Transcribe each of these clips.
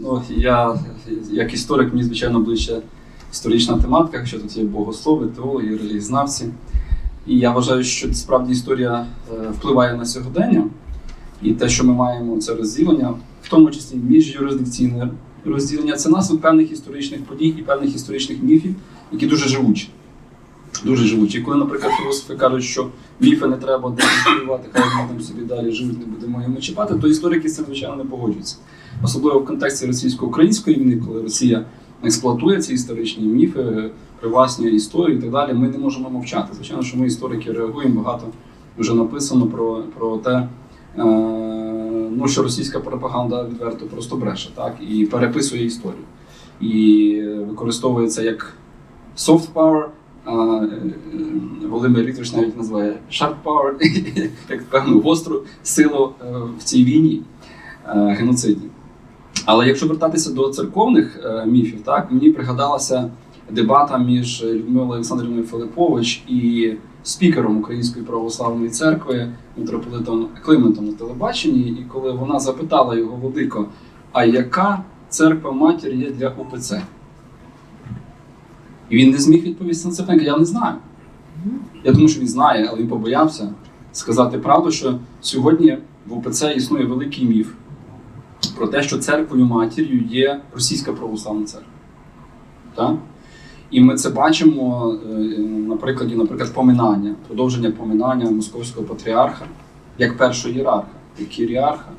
Ну, я як історик, мені звичайно ближче історична тематика, що тут є богослови, теологи, релігізнавці. І я вважаю, що справді історія е, впливає на сьогодення. І те, що ми маємо це розділення, в тому числі міжюрисдикційне розділення, це наслідок певних історичних подій і певних історичних міфів, які дуже живучі. Дуже живучі. Коли, наприклад, філософи кажуть, що міфи не треба деконструювати, хай вони там собі далі живуть, не будемо їм чіпати, то історики з цим, звичайно, не погоджуються. Особливо в контексті російсько-української війни, коли Росія експлуатує ці історичні міфи, привласнює історію і так далі, ми не можемо мовчати. Звичайно, що ми історики реагуємо, багато вже написано про, про те, е, ну, що російська пропаганда відверто просто бреше, так, і переписує історію. І використовує це як soft power, е, Володимир Вікторович навіть називає sharp power, як певну гостру силу е, в цій війні е, геноцидній. Але якщо вертатися до церковних е, міфів, так мені пригадалася дебата між Людмилою Олександрівною Филипович і спікером Української православної церкви митрополитом Климентом на телебаченні. І коли вона запитала його владико, а яка церква матір є для УПЦ? І він не зміг відповісти на це питання. Я не знаю. Я думаю, що він знає, але він побоявся сказати правду, що сьогодні в УПЦ існує великий міф про те, що церквою матір'ю є Російська православна церква. Так? І ми це бачимо е, на прикладі, наприклад, поминання, продовження поминання московського патріарха як першого ієрарха, як кіріарха.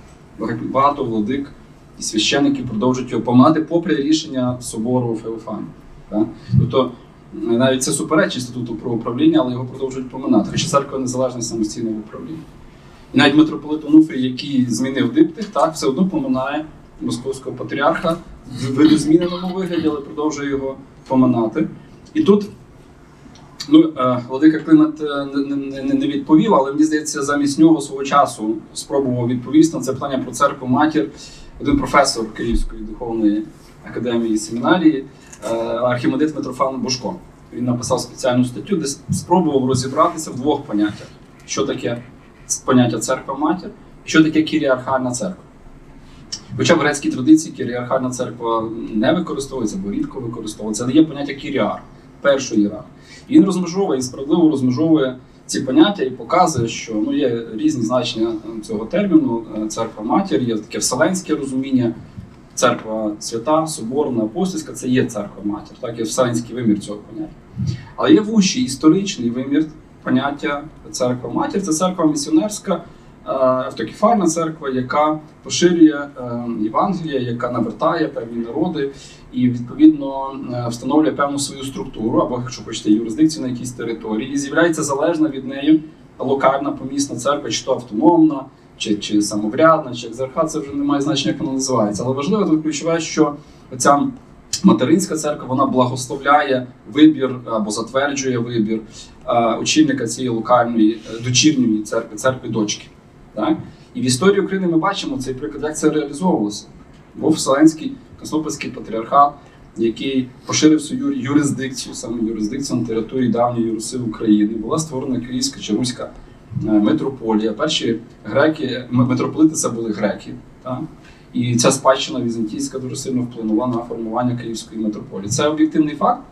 Багато владик і священники продовжують його поминати попри рішення собору Феофані. Тобто е, навіть це суперечить статуту про управління, але його продовжують поминати. Хоча церква незалежна самостійне в управлінні. Навіть митрополит Онуфрій, який змінив диптих, так, все одно поминає московського патріарха в видозміненому вигляді, але продовжує його поминати. І тут ну, е, Владика Климент е, не, не, не- відповів, але мені здається, замість нього свого часу спробував відповісти на це питання про церкву матір один професор Київської духовної академії семінарії, е, архімандит Митрофан Бушко. Він написав спеціальну статтю, де спробував розібратися в двох поняттях: що таке поняття церква матір що таке кіріархальна церква. Хоча в грецькій традиції кіріархальна церква не використовується, бо рідко використовується, але є поняття кіріар, перший ієрарх. І він розмежовує і справедливо розмежовує ці поняття і показує, що ну, є різні значення цього терміну. Е, Церква матір, є таке вселенське розуміння, церква свята, соборна, апостольська це є церква матір, так є вселенський вимір цього поняття. Але є вущий історичний вимір поняття церква матір, це церква місіонерська, е, автокефальна церква, яка поширює е, Євангелія, яка навертає певні народи і відповідно е, встановлює певну свою структуру, або, якщо хочете, юрисдикцію на якійсь території, і з'являється залежна від неї локальна помісна церква, чи то автономна, чи, чи самоврядна, чи екзархат, це вже не має значення, як вона називається. Але важливо тут ключове, що ця материнська церква вона благословляє вибір або затверджує вибір очільника цієї локальної е, дочірньої церкви, церкви дочки. Так? І в історії України ми бачимо цей приклад, як це реалізовувалося. Був Вселенський Константинопольський патріархат, який поширив свою юрисдикцію, саме юрисдикцію на території давньої Руси України. Була створена Київська чи Руська е, митрополія. Перші греки, митрополити це були греки. Так? І ця спадщина візантійська дуже сильно вплинула на формування Київської митрополії. Це об'єктивний факт.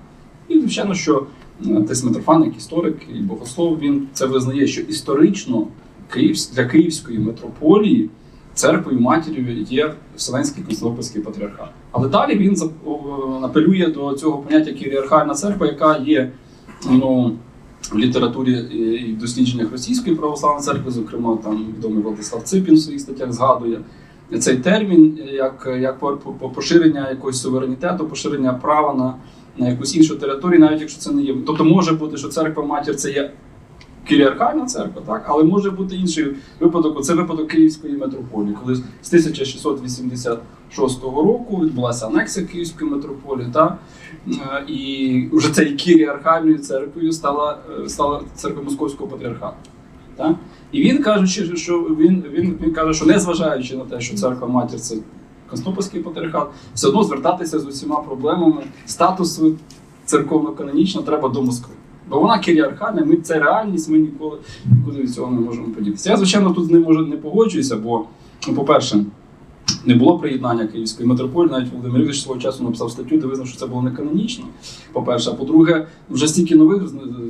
І, звичайно, що е, Митрофан, як історик і богослов, він це визнає, що історично для Київської митрополії церквою матір'ю є Вселенський Константинопольський патріархат. Але далі він апелює до цього поняття кіріархальна церква, яка є ну, в літературі і дослідженнях Російської православної церкви, зокрема там відомий Владислав Ципін в своїх статтях згадує. Цей термін як, як по- по- поширення якогось суверенітету, поширення права на, на якусь іншу територію, навіть якщо це не є. Тобто може бути, що церква матір це є кіліархальна церква, так, але може бути інший випадок. Це випадок Київської митрополії, коли з 1686 року відбулася анексія Київської митрополії, так, і вже цією кіріархальною церквою стала, стала церква Московського патріархату. Так? І він каже, що він, він, він каже, що незважаючи на те, що церква матір це Константинопольський патріархат, все одно звертатися з усіма проблемами статусу церковно-канонічно треба до Москви. Бо вона кіріархальна, ми це реальність, ми ніколи нікуди від цього не можемо поділитися. Я, звичайно, тут з ним може не погоджуюся, бо, ну, по-перше, не було приєднання Київської митрополії, навіть Володимир Ігорович свого часу написав статтю, де визнав, що це було не канонічно. По-перше, а по-друге, вже стільки нових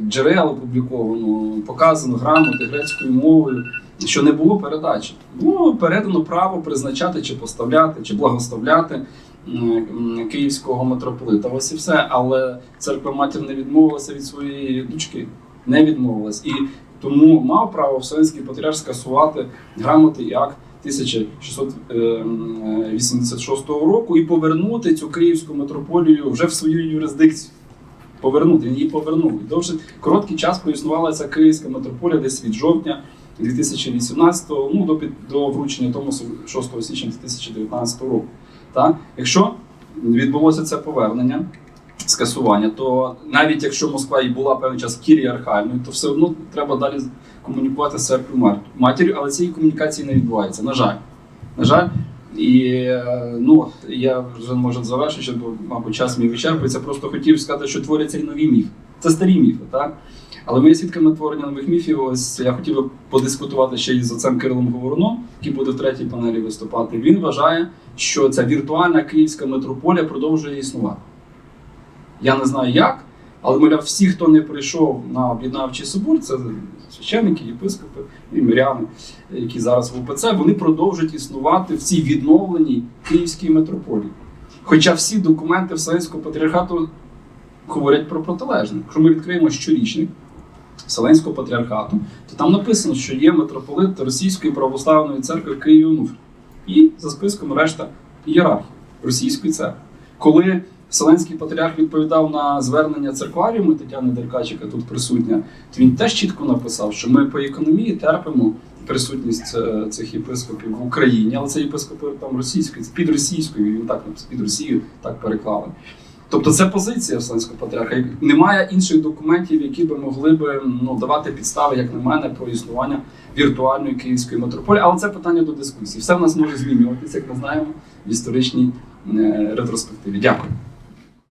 джерел опубліковано, показано грамоти грецькою мовою, що не було передачі. Було передано право призначати чи поставляти, чи благословляти київського митрополита. Ось і все. Але церква матір не відмовилася від своєї дочки. Не відмовилась. І тому мав право Вселенський патріарх скасувати грамоти і акт 1686 року і повернути цю київську митрополію вже в свою юрисдикцію. Повернути, він її повернув. І довше короткий час проіснувала ця київська митрополія десь від жовтня 2018 ну, до, до вручення Томосу 6 січня 2019 року. Так? Якщо відбулося це повернення, скасування, то навіть якщо Москва і була певний час кіріархальною, то все одно треба далі комунікувати з церквою матір'ю, але цієї комунікації не відбувається. На жаль. На жаль. І е, ну, я вже може завершити, бо, мабуть, час мій вичерпується. Просто хотів сказати, що творяться і нові міфи. Це старі міфи, так? Але ми є свідками творення нових міфів. Ось я хотів би подискутувати ще із отцем Кирилом Говоруном, який буде в третій панелі виступати. Він вважає, що ця віртуальна київська митрополія продовжує існувати. Я не знаю як, але мовляв, всі, хто не прийшов на об'єднавчий собор, це священники, єпископи і миряни, які зараз в УПЦ, вони продовжують існувати в цій відновленій Київській митрополії. Хоча всі документи Вселенського патріархату говорять про протилежне. Якщо ми відкриємо щорічник Вселенського патріархату, то там написано, що є митрополит Російської православної церкви Київ Онуфрій. І за списком решта ієрархів Російської церкви. Коли Вселенський патріарх відповідав на звернення церкваріуму Тетяни Деркач, яка тут присутня, то він теж чітко написав, що ми по економії терпимо присутність е, цих єпископів в Україні, але це єпископи там російської, під російською, він так написав, під Росією так переклали. Тобто це позиція Вселенського патріарха. Немає інших документів, які би могли би ну, давати підстави, як на мене, про існування віртуальної київської митрополії. Але це питання до дискусії. Все в нас може змінюватися, як ми знаємо в історичній е, ретроспективі. Дякую.